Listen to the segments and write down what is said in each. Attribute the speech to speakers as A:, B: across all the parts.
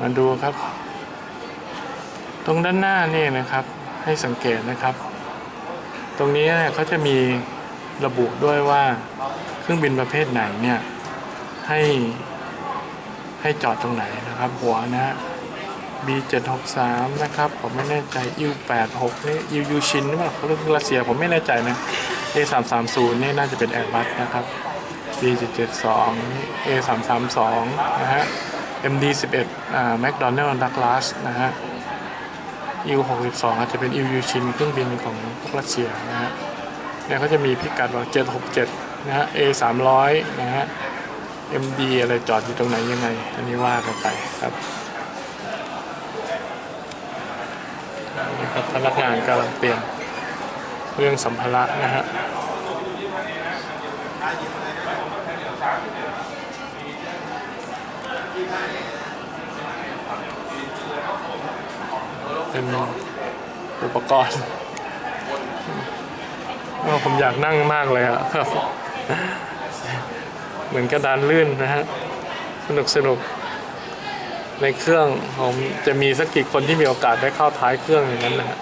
A: มาดูครับ ตรงด้านหน้านี่นะครับ ให้สังเกตนะครับ ตรงนี้เนี่ยเขาจะมีระบุด้วยว่าเครื่องบินประเภทไหนเนี่ยให้ให้จอดตรงไหนนะครับ หัวนะฮะ B763 นะครับ ผมไม่แน่ใจ U86 นี่ U U ชินหรือเปล่าเขาเรียกรัสเซียผมไม่แน่ใจนะ A330 นี่น่าจะเป็น Airbus นะครับ B772 นี่ A332 นะฮะ MD11 อ่า McDonnell Douglas นะฮะ U62 อาจจะเป็น U U ชินเครื่องบินของรัสเซียนะฮะเนี่ยเขาจะมีพิกัดว่า767 นะฮะ A300 นะฮะ MD อะไรจอดอยู่ตรงไหนยังไง อันนี้ว่ากันไปครับนี่ครับพนักงานกำลังเตรียมเรื่องสัมภาระนะฮะ เป็นอุปกรณ์ว่าผมอยากนั่งมากเลยอะเหมือนกระดานลื่นนะฮะ สนุกสนุก ในเครื่องผมจะมีสักกี่คนที่มีโอกาสได้เข้าท้ายเครื่องอย่างนั้นนะ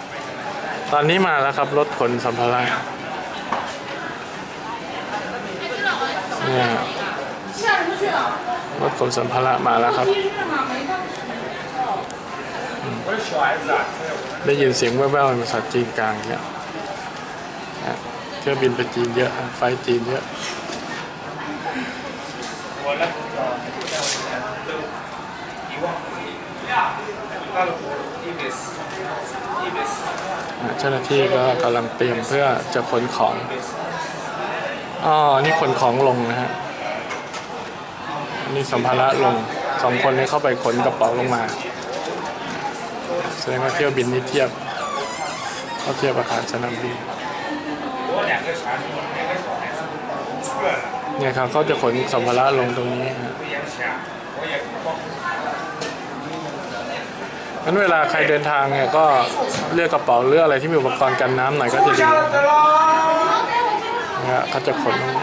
A: ตอนนี้มาแล้วครับ รถขนสัมภาระเนี่ยรถขนสัมภาระมาแล้วครับ ได้ยินเสียงแว่วๆเป็นภาษาจีนกลางเนี่ยเครื่องบินไปจีนเยอะ ไฟจีนเยอะเจ้าหน้าที่ก็กำลังเตรียมเพื่อจะขนของ อ๋อ นี่ขนของลงนะฮะ นี่สัมภาระลงสองคนนี้เข้าไปขนกระเป๋าลงมา แสดงว่าเที่ยวบินนี้เทียบเขาเทียบอาคารสนามบินเนี่ยครับเขาจะขนสัมภาระลงตรงนี้
B: ครับ
A: งั้นเวลาใครเดินทางเนี่ยก็เลือกกระเป๋าเลือกอะไรที่มีอุปกรณ์กันน้ำหน่อยก็จะดีนะฮะเขาจะขนลง